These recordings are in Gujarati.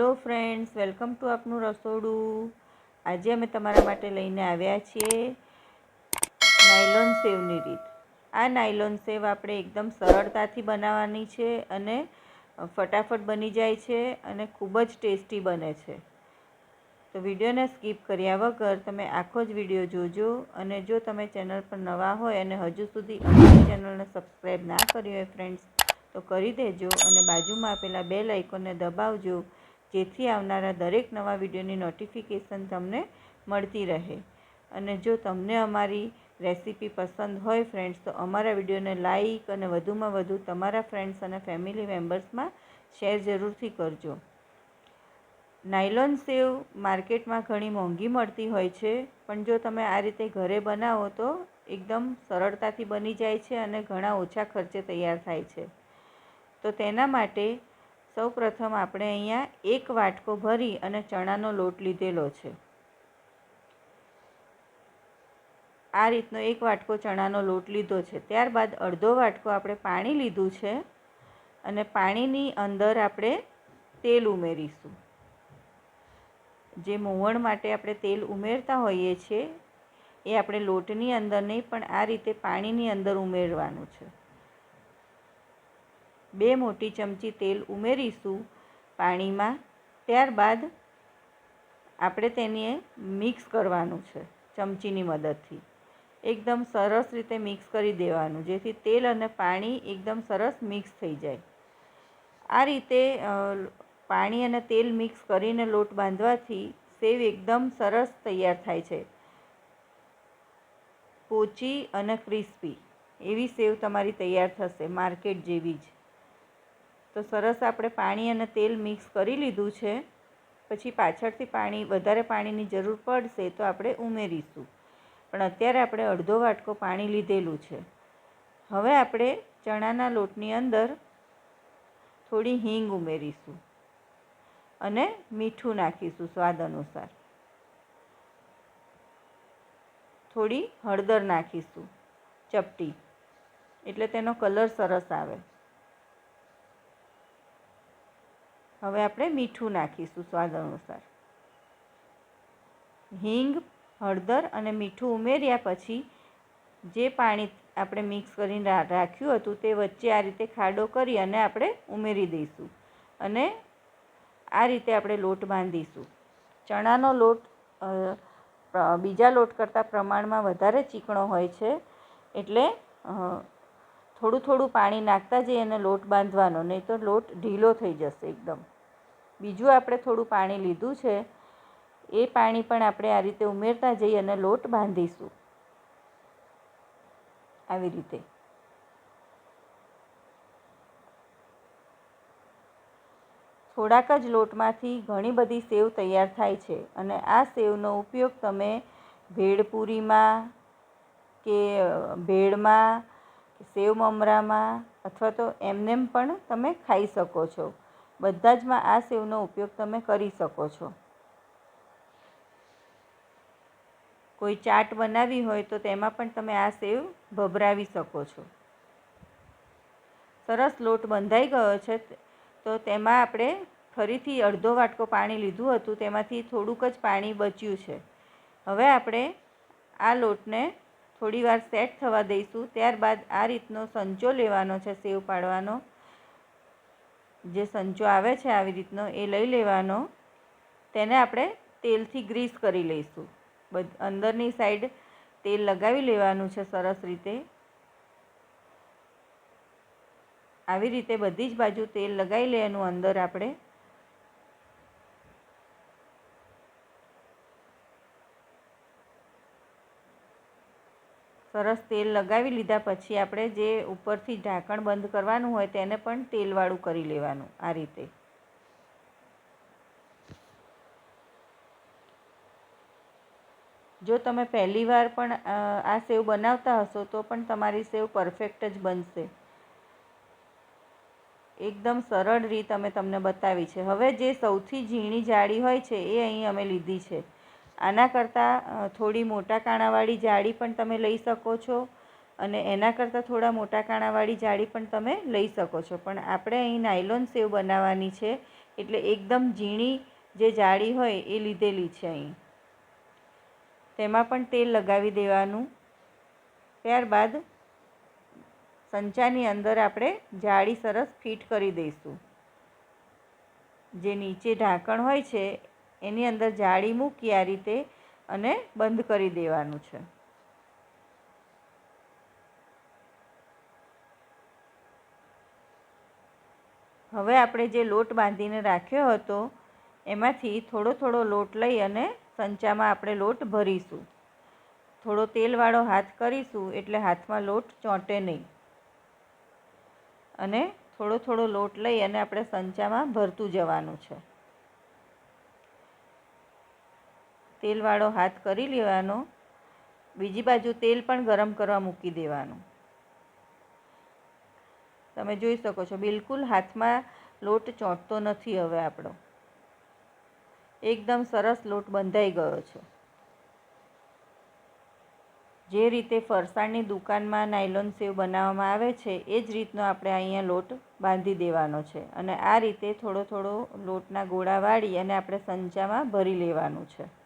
હેલો ફ્રેન્ડ્સ, વેલકમ ટુ આપનું રસોડું. આજે અમે તમારા માટે લઈને આવ્યા છીએ નાયલોન સેવની રીત. આ નાયલોન સેવ આપણે એકદમ સરળતાથી બનાવવાની છે અને ફટાફટ બની જાય છે અને ખૂબ જ ટેસ્ટી બને છે. તો વિડીયોને સ્કીપ કર્યા વગર તમે આખો જ વીડિયો જોજો અને જો તમે ચેનલ પર નવા હોય અને હજુ સુધી અમારી ચેનલને સબસ્ક્રાઈબ ના કરી હોય ફ્રેન્ડ્સ, તો કરી દેજો અને બાજુમાં આપેલા બે લાઇકોને દબાવજો જેથી આવનારા દરેક નવા વિડીયોની નોટિફિકેશન તમને મળતી રહે. અને જો તમને અમારી રેસીપી પસંદ હોય ફ્રેન્ડ્સ તો અમારા વિડીયોને લાઈક અને વધુમાં વધુ તમારા ફ્રેન્ડ્સ અને ફેમિલી મેમ્બર્સમાં શેર જરૂરથી કરજો. નાયલોન સેવ માર્કેટમાં ઘણી મોંઘી મળતી હોય છે, પણ જો તમે આ રીતે ઘરે બનાવો તો એકદમ સરળતાથી બની જાય છે અને ઘણા ઓછા ખર્ચે તૈયાર થાય છે. તો તેના માટે સૌપ્રથમ આપણે અહીંયા એક વાટકો ભરી અને ચણાનો લોટ લીધેલો છે. આ રીતનો એક વાટકો ચણાનો લોટ લીધો છે. ત્યારબાદ અડધો વાટકો આપણે પાણી લીધું છે અને પાણીની અંદર આપણે તેલ ઉમેરીશું. જે મોવણ માટે આપણે તેલ ઉમેરતા હોઈએ છીએ એ આપણે લોટની અંદર નહીં, પણ આ રીતે પાણીની અંદર ઉમેરવાનું છે. બે મોટી ચમચી તેલ ઉમેરીશું પાણીમાં. ત્યારબાદ આપણે તેને મિક્સ કરવાનું છે ચમચીની મદદથી. એકદમ સરસ રીતે મિક્સ કરી દેવાનું, જેથી તેલ અને પાણી એકદમ સરસ મિક્સ થઈ જાય. આ રીતે પાણી અને તેલ મિક્સ કરીને લોટ બાંધવાથી સેવ એકદમ સરસ તૈયાર થાય છે. પોચી અને ક્રિસ્પી. એવી સેવ તમારી તૈયાર થશે, માર્કેટ જેવી જ. તો સરસ આપણે પાણી અને તેલ મિક્સ કરી લીધું છે. પછી પાછળથી પાણી, વધારે પાણીની જરૂર પડશે તો આપણે ઉમેરીશું. પણ અત્યારે આપણે અડધો વાટકો પાણી લીધેલું છે. હવે આપણે ચણાના લોટની અંદર થોડી હિંગ ઉમેરીશું અને મીઠું નાખીશું સ્વાદ અનુસાર. થોડી હળદર નાખીશું, ચપટી. એટલે તેનો કલર સરસ આવે. હવે આપણે મીઠું નાખીશું સ્વાદ અનુસાર. હિંગ, હળદર અને મીઠું ઉમેર્યા પછી જે પાણી આપણે મિક્સ કરીને રાખ્યું હતું તે વચ્ચે આ રીતે ખાડો કરી અને આપણે ઉમેરી દઈશું. અને આ રીતે આપણે લોટ બાંધીશું. ચણાનો લોટ બીજા લોટ કરતાં પ્રમાણમાં વધારે ચીકણો હોય છે, એટલે થોડું થોડું પાણી નાખતા જઈએ અને લોટ બાંધવાનો, નહીં તો લોટ ઢીલો થઈ જશે એકદમ. બીજું આપણે થોડું પાણી લીધું છે, એ પાણી પણ આપણે આ રીતે ઉમેરતા જઈએ અને લોટ બાંધીશું. આવી રીતે. થોડાક જ લોટમાંથી ઘણી બધી સેવ તૈયાર થાય છે અને આ સેવનો ઉપયોગ તમે ભેળપૂરીમાં કે ભેળમાં સેવ મમરામાં અથવા તો એમનેમ પણ તમે ખાઈ શકો છો. બધા જમાં આ સેવનો ઉપયોગ તમે કરી શકો છો. કોઈ ચાટ બનાવી હોય તો તેમાં પણ તમે આ સેવ ભભરાવી શકો છો. સરસ લોટ બંધાઈ ગયો છે તો તેમાં આપણે ફરીથી અડધો વાટકો પાણી લીધું હતું, તેમાંથી થોડુંક જ પાણી બચ્યું છે. હવે આપણે આ લોટને થોડી વાર સેટ થવા દઈશું, ત્યારબાદ આ રીતનો સંચો લેવાનો છે સેવ પાડવાનો. જે સંચો આવે છે આવી રીતનો, એ લઈ લેવાનો. તેને આપણે તેલથી ગ્રીસ કરી લઈશું. બધ, અંદરની સાઈડ તેલ લગાવી લેવાનું છે સરસ રીતે. આવી રીતે બધી જ બાજુ તેલ લગાવી લેવાનું અંદર આપણે. સરસ તેલ લગાવી લીધા પછી આપણે જે ઉપરથી ઢાંકણ બંધ કરવાનું હોય તેને પણ તેલવાળું કરી લેવાનું આ રીતે. જો તમે પહેલી વાર પણ આ સેવ બનાવતા હશો તો પણ તમારી સેવ પરફેક્ટ જ બનશે. એકદમ સરળ રીત અમે તમને બતાવી છે. હવે જે સૌથી ઝીણી જાળી હોય છે એ અહીં અમે લીધી છે. આના કરતાં થોડી મોટા કાણાવાળી જાળી પણ તમે લઈ શકો છો અને એના કરતાં થોડા મોટા કાણાવાળી જાળી પણ તમે લઈ શકો છો. પણ આપણે અહીં નાયલોન સેવ બનાવવાની છે, એટલે એકદમ ઝીણી જે જાળી હોય એ લીધેલી છે અહીં. તેમાં પણ તેલ લગાવી દેવાનું. ત્યારબાદ સંચાની અંદર આપણે જાળી સરસ ફિટ કરી દઈશું. જે નીચે ઢાંકણ હોય છે એની અંદર જાળી મૂકી આ રીતે અને બંધ કરી દેવાનું છે. હવે આપણે જે લોટ બાંધીને રાખ્યો હતો, એમાંથી થોડો થોડો લોટ લઈ અને સંચામાં આપણે લોટ ભરીશું. થોડો તેલવાળો હાથ કરીશું એટલે હાથમાં લોટ ચોંટે નહીં. અને થોડો થોડો લોટ લઈ અને આપણે સંચામાં ભરતું જવાનું છે. તેલવાળો હાથ કરી લેવાનો. બીજી બાજુ તેલ પણ ગરમ કરવા મૂકી દેવાનું. તમે જોઈ શકો છો, બિલકુલ હાથમાં લોટ ચોંટતો નથી હવે આપણો. એકદમ સરસ લોટ બંધાઈ ગયો છે. જે રીતે ફરસાણની દુકાનમાં નાયલોન સેવ બનાવવામાં આવે છે, એ જ રીતનો આપણે અહીંયા લોટ બાંધી દેવાનો છે અને આ રીતે થોડો થોડો લોટના ગોળા વાળી અને આપણે સંચામાં ભરી લેવાનું છે.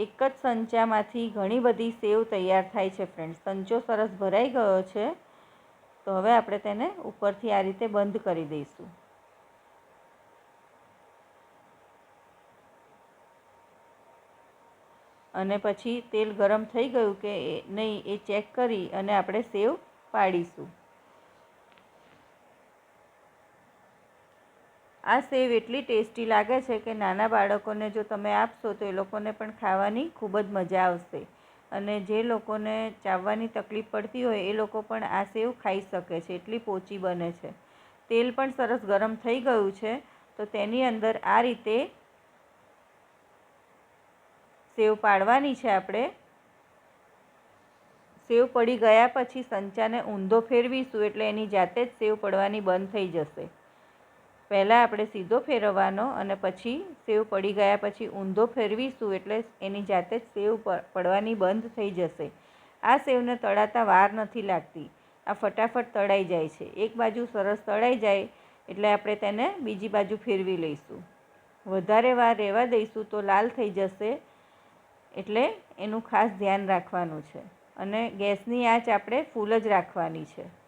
એક જ સંચામાંથી ઘણી બધી સેવ તૈયાર થાય છે ફ્રેન્ડ્સ સંચો સરસ ભરાઈ ગયો છે. તો હવે આપણે તેને ઉપરથી આ રીતે બંધ કરી દઈશું. અને પછી તેલ ગરમ થઈ ગયું કે નહીં એ ચેક કરી અને આપણે સેવ પાડીશું. આ સેવ એટલી ટેસ્ટી લાગે છે કે નાના બાળકોને જો તમે આપશો તો એ લોકોને પણ ખાવાની ખૂબ જ મજા આવશે. અને જે લોકોને ચાવવાની તકલીફ પડતી હોય એ લોકો પણ આ સેવ ખાઈ શકે છે, એટલી પોચી બને છે. તેલ પણ સરસ ગરમ થઈ ગયું છે, તો તેની અંદર આ રીતે સેવ પાડવાની છે આપણે. સેવ પડી ગયા પછી સંચાને ઊંધો ફેરવીશું એટલે એની જાતે જ સેવ પડવાની બંધ થઈ જશે. પહેલાં આપણે સીધો ફેરવવાનો અને પછી સેવ પડી ગયા પછી ઊંધો ફેરવીશું એટલે એની જાતે જ સેવ પડવાની બંધ થઈ જશે. આ સેવને તળાતા વાર નથી લાગતી. આ ફટાફટ તળાઈ જાય છે. એક બાજુ સરસ તળાઈ જાય એટલે આપણે તેને બીજી બાજુ ફેરવી લઈશું. વધારે વાર રહેવા દઈશું તો લાલ થઈ જશે એટલે એનું ખાસ ધ્યાન રાખવાનું છે. અને ગેસની આંચ આપણે ફૂલ જ રાખવાની છે.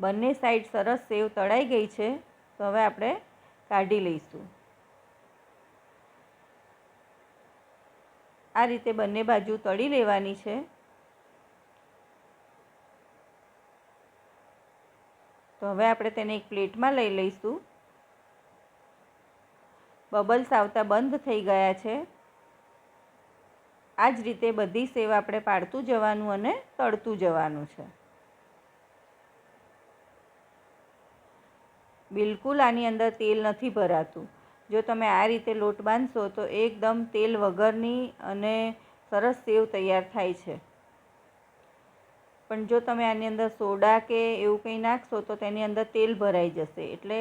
બંને સાઈડ સરસ સેવ તળાઈ ગઈ છે, તો હવે આપણે કાઢી લઈશું. આ રીતે બંને બાજુ તળી લેવાની છે. તો હવે આપણે તેને એક પ્લેટમાં લઈ લઈશું. બબલ્સ આવતા બંધ થઈ ગયા છે. આ જ રીતે બધી સેવ આપણે પાડતું જવાનું અને તળતું જવાનું છે. બિલકુલ આની અંદર તેલ નથી ભરાતું. જો તમે આ રીતે લોટ બાંધશો તો એકદમ તેલ વગરની અને સરસ સેવ તૈયાર થાય છે. પણ જો તમે આની અંદર સોડા કે એવું કંઈ નાખશો તો તેની અંદર તેલ ભરાઈ જશે. એટલે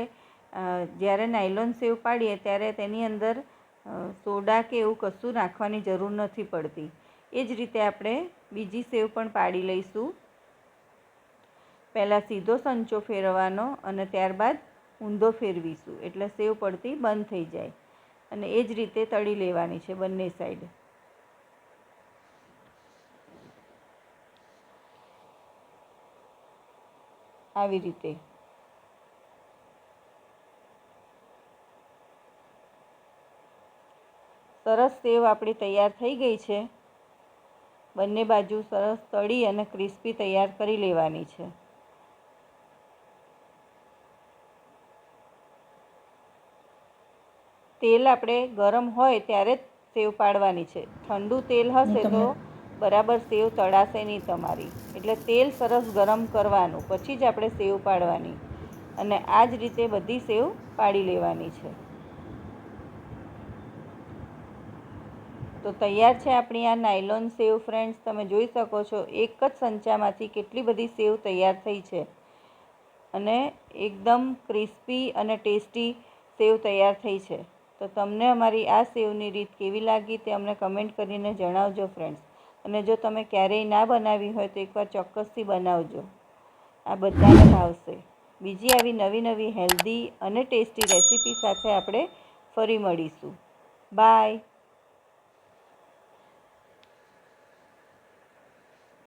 જ્યારે નાયલોન સેવ પાડીએ ત્યારે તેની અંદર સોડા કે એવું કશું નાખવાની જરૂર નથી પડતી. એ જ રીતે આપણે બીજી સેવ પણ પાડી લઈશું. પહેલાં સીધો સંચો ફેરવવાનો અને ત્યારબાદ ઊંધો ફેરવીશું એટલે સેવ પડતી બંધ થઈ જાય. અને એ જ રીતે તળી લેવાની છે બંને સાઈડ આવી રીતે. સરસ સેવ આપણી તૈયાર થઈ ગઈ છે. બંને બાજુ સરસ તળી અને ક્રિસ્પી તૈયાર કરી લેવાની છે. તેલ આપણે ગરમ હોય ત્યારે જ સેવ પાડવાની છે. ઠંડુ તેલ હશે તો બરાબર સેવ તળાશે નહીં તમારી. એટલે તેલ સરસ ગરમ કરવાનું પછી જ આપણે સેવ પાડવાની. અને આ જ રીતે બધી સેવ પાડી લેવાની છે. તો તૈયાર છે આપણી આ નાયલોન સેવ ફ્રેન્ડ્સ તમે જોઈ શકો છો એક જ સંચામાંથી કેટલી બધી સેવ તૈયાર થઈ છે. અને એકદમ ક્રિસ્પી અને ટેસ્ટી સેવ તૈયાર થઈ છે. તો તમને અમારી આ સેવની રીત કેવી લાગી તે અમને કમેન્ટ કરીને જણાવજો ફ્રેન્ડ્સ અને જો તમે ક્યારેય ના બનાવી હોય તો એકવાર ચોક્કસથી બનાવજો. આ બધાને ભાવશે. બીજી આવી નવી નવી હેલ્ધી અને ટેસ્ટી રેસીપી સાથે આપણે ફરી મળીશું. બાય